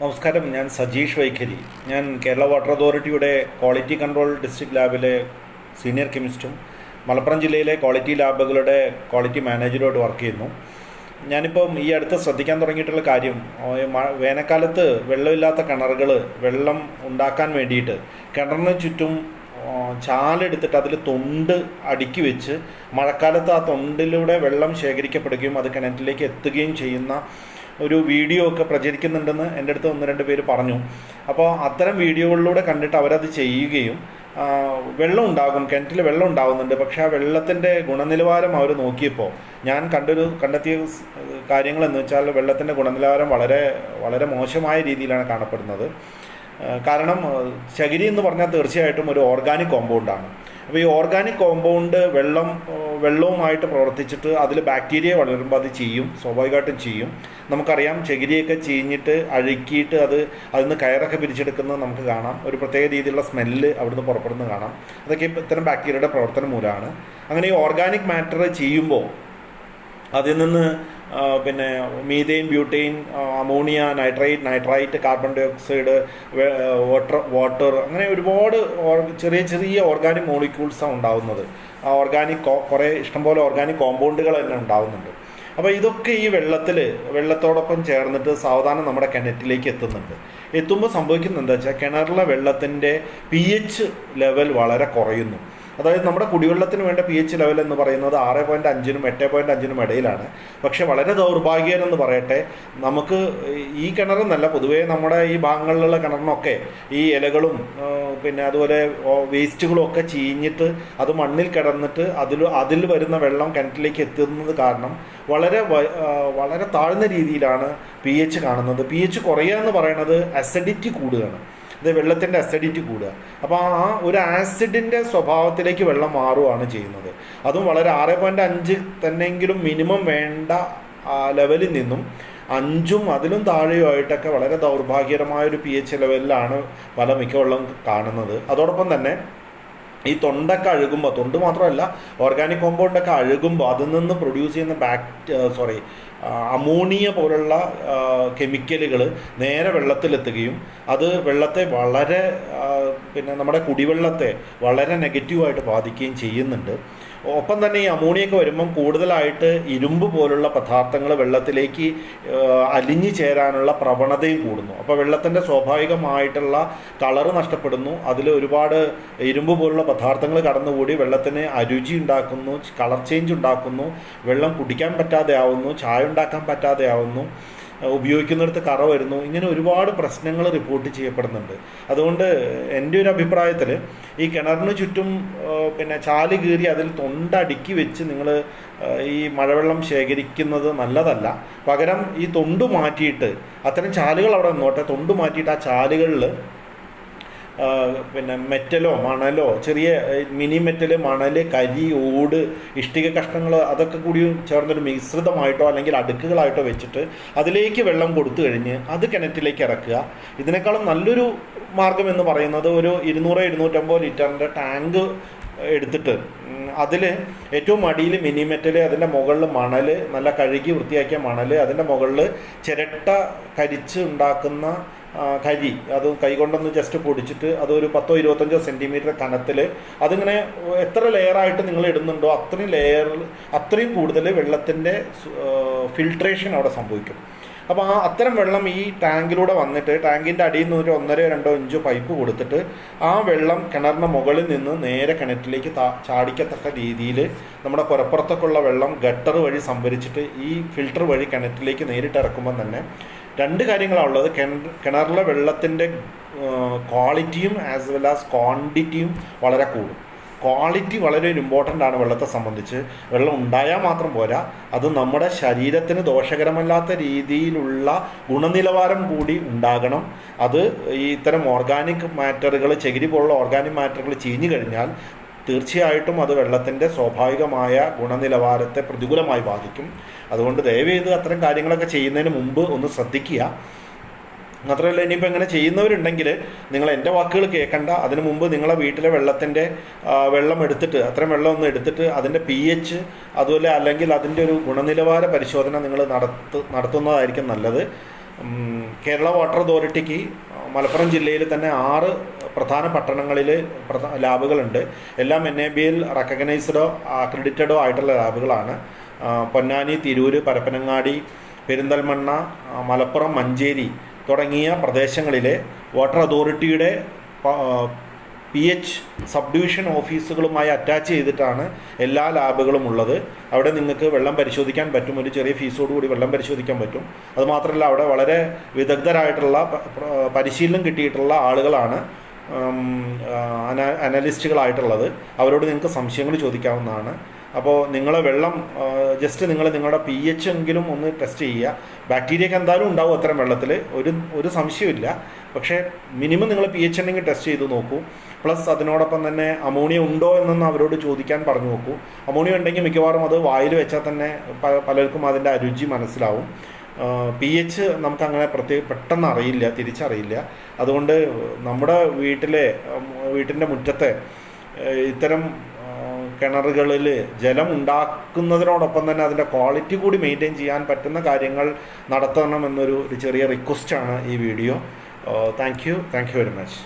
നമസ്കാരം ഞാൻ സജീഷ് വൈഖരി. ഞാൻ കേരള വാട്ടർ അതോറിറ്റിയുടെ ക്വാളിറ്റി കൺട്രോൾ ഡിസ്ട്രിക്ട് ലാബിലെ സീനിയർ കെമിസ്റ്റും മലപ്പുറം ജില്ലയിലെ ക്വാളിറ്റി ലാബുകളുടെ ക്വാളിറ്റി മാനേജറുമായിട്ട് വർക്ക് ചെയ്യുന്നു. ഞാനിപ്പം ഈ അടുത്ത് ശ്രദ്ധിക്കാൻ തുടങ്ങിയിട്ടുള്ള കാര്യം വേനൽക്കാലത്ത് വെള്ളമില്ലാത്ത കിണറുകൾ വെള്ളം ഉണ്ടാക്കാൻ വേണ്ടിയിട്ട് കിണറിന് ചുറ്റും ചാലെടുത്തിട്ട് അതിൽ തൊണ്ട് അടുക്കി വെച്ച് മഴക്കാലത്ത് ആ തൊണ്ടിലൂടെ വെള്ളം ശേഖരിക്കപ്പെടുകയും അത് കിണറ്റിലേക്ക് എത്തുകയും ചെയ്യുന്ന ഒരു വീഡിയോ ഒക്കെ പ്രചരിക്കുന്നുണ്ടെന്ന് എന്റെ അടുത്ത് ഒന്ന് രണ്ട് പേര് പറഞ്ഞു. അപ്പോൾ അത്തരം വീഡിയോകളിലൂടെ കണ്ടിട്ട് അവരത് ചെയ്യുകയും വെള്ളം ഉണ്ടാകും കിണറ്റിൽ വെള്ളം ഉണ്ടാകുന്നുണ്ട് പക്ഷേ ആ വെള്ളത്തിന്റെ ഗുണനിലവാരം അവർ നോക്കിയപ്പോൾ ഞാൻ കണ്ടൊരു കണ്ടെത്തിയ കാര്യങ്ങളെന്ന് വെച്ചാൽ വെള്ളത്തിന്റെ ഗുണനിലവാരം വളരെ വളരെ മോശമായ രീതിയിലാണ് കാണപ്പെടുന്നത്. കാരണം ശകിരി എന്ന് പറഞ്ഞാൽ തീർച്ചയായിട്ടും ഒരു ഓർഗാനിക് കോമ്പൗണ്ടാണ് അപ്പോൾ ഈ ഓർഗാനിക് കോമ്പൗണ്ട് വെള്ളം വെള്ളവുമായിട്ട് പ്രവർത്തിച്ചിട്ട് അതിൽ ബാക്ടീരിയ വളരുമ്പോൾ അത് ചെയ്യും സ്വാഭാവികമായിട്ടും ചെയ്യും. നമുക്കറിയാം ചകിരിയൊക്കെ ചീഞ്ഞിട്ട് അഴുക്കിയിട്ട് അത് അതിൽ നിന്ന് കയറൊക്കെ പിരിച്ചെടുക്കുന്നത് നമുക്ക് കാണാം. ഒരു പ്രത്യേക രീതിയിലുള്ള സ്മെല്ല് അവിടുന്ന് പുറപ്പെടുന്നത് കാണാം. അതൊക്കെ ഇത്തരം ബാക്ടീരിയയുടെ പ്രവർത്തനം മൂലമാണ് അങ്ങനെ ഈ ഓർഗാനിക് മാറ്റർ ചെയ്യുമ്പോൾ അതിൽ നിന്ന് പിന്നെ methane butane ammonia nitrate nitrite carbon dioxide water water അങ്ങനെ ഒരുപാട് ചെറിയ ചെറിയ ഓർഗാനിക് മോളിക്യൂൾസാണ് ഉണ്ടാവുന്നത്. ആ ഓർഗാനിക് കുറേ ഇഷ്ടംപോലെ ഓർഗാനിക് കോമ്പൗണ്ടുകൾ തന്നെ ഉണ്ടാവുന്നുണ്ട്. അപ്പോൾ ഇതൊക്കെ ഈ വെള്ളത്തിൽ വെള്ളത്തോടൊപ്പം ചേർന്നിട്ട് സാവധാനം നമ്മുടെ കിണറ്റിലേക്ക് എത്തുന്നുണ്ട്. എത്തുമ്പോൾ സംഭവിക്കുന്നത് എന്താ വെച്ചാൽ കിണറിലെ വെള്ളത്തിന്റെ പി എച്ച് ലെവൽ വളരെ കുറയുന്നു. അതായത് നമ്മുടെ കുടിവെള്ളത്തിന് വേണ്ട പി എച്ച് ലെവൽ എന്ന് പറയുന്നത് ആറ് പോയിന്റ് അഞ്ചിനും എട്ട് പോയിന്റ് അഞ്ചിനും ഇടയിലാണ്. പക്ഷെ വളരെ ദൗർഭാഗ്യം എന്ന് പറയട്ടെ നമുക്ക് ഈ കിണറെന്നല്ല പൊതുവേ നമ്മുടെ ഈ ഭാഗങ്ങളിലുള്ള കിണറിനൊക്കെ ഈ ഇലകളും പിന്നെ അതുപോലെ വേസ്റ്റുകളും ഒക്കെ ചീഞ്ഞിട്ട് അത് മണ്ണിൽ കിടന്നിട്ട് അതിൽ അതിൽ വരുന്ന വെള്ളം കിണറ്റിലേക്ക് എത്തുന്നത് കാരണം വളരെ വളരെ താഴ്ന്ന രീതിയിലാണ് പി എച്ച് കാണുന്നത്. പി എച്ച് കുറയുക എന്ന് പറയുന്നത് അസിഡിറ്റി കൂടുകയാണ്. ഇത് വെള്ളത്തിന്റെ അസിഡിറ്റി കൂടുക. അപ്പോൾ ആ ഒരു ആസിഡിന്റെ സ്വഭാവത്തിലേക്ക് വെള്ളം മാറുകയാണ് ചെയ്യുന്നത്. അതും വളരെ ആറ് പോയിന്റ് അഞ്ച് തന്നെങ്കിലും മിനിമം വേണ്ട ലെവലിൽ നിന്നും അഞ്ചും അതിലും താഴെയോ ആയിട്ടൊക്കെ വളരെ ദൗർഭാഗ്യകരമായ ഒരു പി എച്ച് ലെവലിലാണ് പല മിക്ക വെള്ളം കാണുന്നത്. അതോടൊപ്പം തന്നെ ഈ തൊണ്ടൊക്കെ അഴുകുമ്പോൾ തൊണ്ട് മാത്രമല്ല ഓർഗാനിക് കോമ്പൗണ്ടൊക്കെ അഴുകുമ്പോൾ അതിൽ നിന്ന് പ്രൊഡ്യൂസ് ചെയ്യുന്ന ബാക്ട് സോറി അമോണിയ പോലുള്ള കെമിക്കലുകൾ നേരെ വെള്ളത്തിലെത്തുകയും അത് വെള്ളത്തെ വളരെ പിന്നെ നമ്മുടെ കുടിവെള്ളത്തെ വളരെ നെഗറ്റീവായിട്ട് ബാധിക്കുകയും ചെയ്യുന്നുണ്ട്. ഒപ്പം തന്നെ ഈ അമോണിയൊക്കെ വരുമ്പം കൂടുതലായിട്ട് ഇരുമ്പ് പോലുള്ള പദാർത്ഥങ്ങൾ വെള്ളത്തിലേക്ക് അലിഞ്ഞു ചേരാനുള്ള പ്രവണതയും കൂടുന്നു. അപ്പോൾ വെള്ളത്തിന്റെ സ്വാഭാവികമായിട്ടുള്ള കളറ് നഷ്ടപ്പെടുന്നു. അതിൽ ഒരുപാട് ഇരുമ്പ് പോലുള്ള പദാർത്ഥങ്ങൾ കടന്നുകൂടി വെള്ളത്തിന് അരുചി ഉണ്ടാക്കുന്നു കളർ ചേഞ്ച് ഉണ്ടാക്കുന്നു വെള്ളം കുടിക്കാൻ പറ്റാതെ ആവുന്നു ചായ ഉണ്ടാക്കാൻ പറ്റാതെ ആവുന്നു ഉപയോഗിക്കുന്നിടത്ത് കറ വരുന്നു. ഇങ്ങനെ ഒരുപാട് പ്രശ്നങ്ങൾ റിപ്പോർട്ട് ചെയ്യപ്പെടുന്നുണ്ട്. അതുകൊണ്ട് എന്റെ ഒരു അഭിപ്രായത്തിൽ ഈ കിണറിന് ചുറ്റും പിന്നെ ചാൽ കീറി അതിൽ തൊണ്ടടുക്കി വെച്ച് നിങ്ങൾ ഈ മഴവെള്ളം ശേഖരിക്കുന്നത് നല്ലതല്ല. പകരം ഈ തൊണ്ട് മാറ്റിയിട്ട് അത്തരം ചാലുകൾ അവിടെ നിന്നോട്ടെ. തൊണ്ട് മാറ്റിയിട്ട് ആ ചാലുകളിൽ പിന്നെ മെറ്റലോ മണലോ ചെറിയ മിനി മെറ്റൽ മണൽ കരി ഓട് ഇഷ്ടിക കഷ്ണങ്ങൾ അതൊക്കെ കൂടി ചേർന്നൊരു മിശ്രിതമായിട്ടോ അല്ലെങ്കിൽ അടുക്കുകളായിട്ടോ വെച്ചിട്ട് അതിലേക്ക് വെള്ളം കൊടുത്തു കഴിഞ്ഞ് അത് കിണറ്റിലേക്ക് ഇറക്കുക. ഇതിനേക്കാളും നല്ലൊരു മാർഗം എന്ന് പറയുന്നത് ഒരു ഇരുന്നൂറ് ഇരുന്നൂറ്റമ്പത് ലിറ്ററിന്റെ ടാങ്ക് എടുത്തിട്ട് അതിൽ ഏറ്റവും അടിയിൽ മിനി മെറ്റൽ അതിന്റെ മുകളിൽ മണൽ നല്ല കഴുകി വൃത്തിയാക്കിയ മണൽ അതിന്റെ മുകളിൽ ചിരട്ട കരിച്ച് ഉണ്ടാക്കുന്ന കരി അത് കൈകൊണ്ടൊന്ന് ജസ്റ്റ് പൊടിച്ചിട്ട് അതൊരു പത്തോ ഇരുപത്തഞ്ചോ സെന്റിമീറ്റർ കനത്തിൽ അതിങ്ങനെ എത്ര ലെയറായിട്ട് നിങ്ങൾ ഇടുന്നുണ്ടോ അത്രയും ലെയർ അത്രയും കൂടുതൽ വെള്ളത്തിന്റെ ഫിൽട്രേഷൻ അവിടെ സംഭവിക്കും. അപ്പോൾ ആ അത്തരം വെള്ളം ഈ ടാങ്കിലൂടെ വന്നിട്ട് ടാങ്കിന്റെ അടിയിൽ നിന്ന് ഒരു ഒന്നര രണ്ടോ ഇഞ്ചോ പൈപ്പ് കൊടുത്തിട്ട് ആ വെള്ളം കിണറിന്റെ മുകളിൽ നിന്ന് നേരെ കിണറ്റിലേക്ക് ചാടിക്കത്തക്ക രീതിയിൽ നമ്മുടെ പുറപ്പുറത്തൊക്കെയുള്ള വെള്ളം ഗട്ടർ വഴി സംഭരിച്ചിട്ട് ഈ ഫിൽട്ടർ വഴി കിണറ്റിലേക്ക് നേരിട്ട് ഇറക്കുമ്പോൾ തന്നെ രണ്ട് കാര്യങ്ങളാണ് ഉള്ളത്. കിണർ കിണറിലെ വെള്ളത്തിന്റെ ക്വാളിറ്റിയും ആസ് വെൽ ആസ് ക്വാണ്ടിറ്റിയും വളരെ കൂടും. ക്വാളിറ്റി വളരെ ഒരു ഇമ്പോർട്ടന്റ് ആണ് വെള്ളത്തെ സംബന്ധിച്ച്. വെള്ളം ഉണ്ടായാൽ മാത്രം പോരാ. അത് നമ്മുടെ ശരീരത്തിന് ദോഷകരമല്ലാത്ത രീതിയിലുള്ള ഗുണനിലവാരം കൂടി ഉണ്ടാകണം. അത് ഈ ഇത്തരം ഓർഗാനിക് മാറ്ററുകൾ ചകിരി പോലുള്ള ഓർഗാനിക് മാറ്ററുകൾ ചീഞ്ഞു കഴിഞ്ഞാൽ തീർച്ചയായിട്ടും അത് വെള്ളത്തിന്റെ സ്വാഭാവികമായ ഗുണനിലവാരത്തെ പ്രതികൂലമായി ബാധിക്കും. അതുകൊണ്ട് ദയവേത് അത്തരം കാര്യങ്ങളൊക്കെ ചെയ്യുന്നതിന് മുമ്പ് ഒന്ന് ശ്രദ്ധിക്കുക. മാത്രമല്ല ഇനിയിപ്പോൾ ഇങ്ങനെ ചെയ്യുന്നവരുണ്ടെങ്കിൽ നിങ്ങൾ എന്റെ വാക്കുകൾ കേൾക്കണ്ട അതിനു മുമ്പ് നിങ്ങളെ വീട്ടിലെ വെള്ളത്തിന്റെ വെള്ളം എടുത്തിട്ട് അത്രയും വെള്ളം ഒന്ന് എടുത്തിട്ട് അതിന്റെ പി എച്ച് അതുപോലെ അല്ലെങ്കിൽ അതിന്റെ ഒരു ഗുണനിലവാര പരിശോധന നിങ്ങൾ നടത്തു നടത്തുന്നതായിരിക്കും നല്ലത്. കേരള വാട്ടർ അതോറിറ്റിക്ക് മലപ്പുറം ജില്ലയിൽ തന്നെ ആറ് പ്രധാന പട്ടണങ്ങളിൽ ലാബുകളുണ്ട്. എല്ലാം എൻ എ ബിയിൽ റെക്കഗ്നൈസ്ഡോ അക്രഡിറ്റഡോ ആയിട്ടുള്ള ലാബുകളാണ്. പൊന്നാനി തിരൂര് പരപ്പനങ്ങാടി പെരിന്തൽമണ്ണ മലപ്പുറം മഞ്ചേരി തുടങ്ങിയ പ്രദേശങ്ങളിലെ വാട്ടർ അതോറിറ്റിയുടെ പി എച്ച് സബ് ഡിവിഷൻ ഓഫീസുകളുമായി അറ്റാച്ച് ചെയ്തിട്ടാണ് എല്ലാ ലാബുകളും ഉള്ളത്. അവിടെ നിങ്ങൾക്ക് വെള്ളം പരിശോധിക്കാൻ പറ്റും. ഒരു ചെറിയ ഫീസോടുകൂടി വെള്ളം പരിശോധിക്കാൻ പറ്റും. അതുമാത്രമല്ല അവിടെ വളരെ വിദഗ്ധരായിട്ടുള്ള പരിശീലനം കിട്ടിയിട്ടുള്ള ആളുകളാണ് അന അനലിസ്റ്റുകളായിട്ടുള്ളത്. അവരോട് നിങ്ങൾക്ക് സംശയങ്ങൾ ചോദിക്കാവുന്നതാണ്. അപ്പോൾ നിങ്ങൾ വെള്ളം ജസ്റ്റ് നിങ്ങൾ നിങ്ങളുടെ പി എച്ച് എങ്കിലും ഒന്ന് ടെസ്റ്റ് ചെയ്യുക. ബാക്ടീരിയക്ക് എന്തായാലും ഉണ്ടാവും അത്തരം വെള്ളത്തിൽ ഒരു ഒരു സംശയമില്ല പക്ഷേ മിനിമം നിങ്ങൾ പി എച്ച് ഉണ്ടെങ്കിൽ ടെസ്റ്റ് ചെയ്ത് നോക്കൂ. പ്ലസ് അതിനോടൊപ്പം തന്നെ അമോണിയ ഉണ്ടോ എന്നൊന്ന് അവരോട് ചോദിക്കാൻ പറഞ്ഞു നോക്കൂ. അമോണിയ ഉണ്ടെങ്കിൽ മിക്കവാറും അത് വായിൽ വെച്ചാൽ തന്നെ പലർക്കും അതിന്റെ അരുചി മനസ്സിലാവും. പി എച്ച് നമുക്ക് അങ്ങനെ പ്രത്യേക പെട്ടെന്ന് അറിയില്ല തിരിച്ചറിയില്ല. അതുകൊണ്ട് നമ്മുടെ വീട്ടിലെ വീട്ടിന്റെ മുറ്റത്തെ ഇത്തരം കിണറുകളിൽ ജലം ഉണ്ടാക്കുന്നതിനോടൊപ്പം തന്നെ അതിന്റെ ക്വാളിറ്റി കൂടി മെയിന്റെയിൻ ചെയ്യാൻ പറ്റുന്ന കാര്യങ്ങൾ നടത്തണം എന്നൊരു ഒരു ചെറിയ റിക്വസ്റ്റാണ് ഈ video. Thank you. Thank you very much.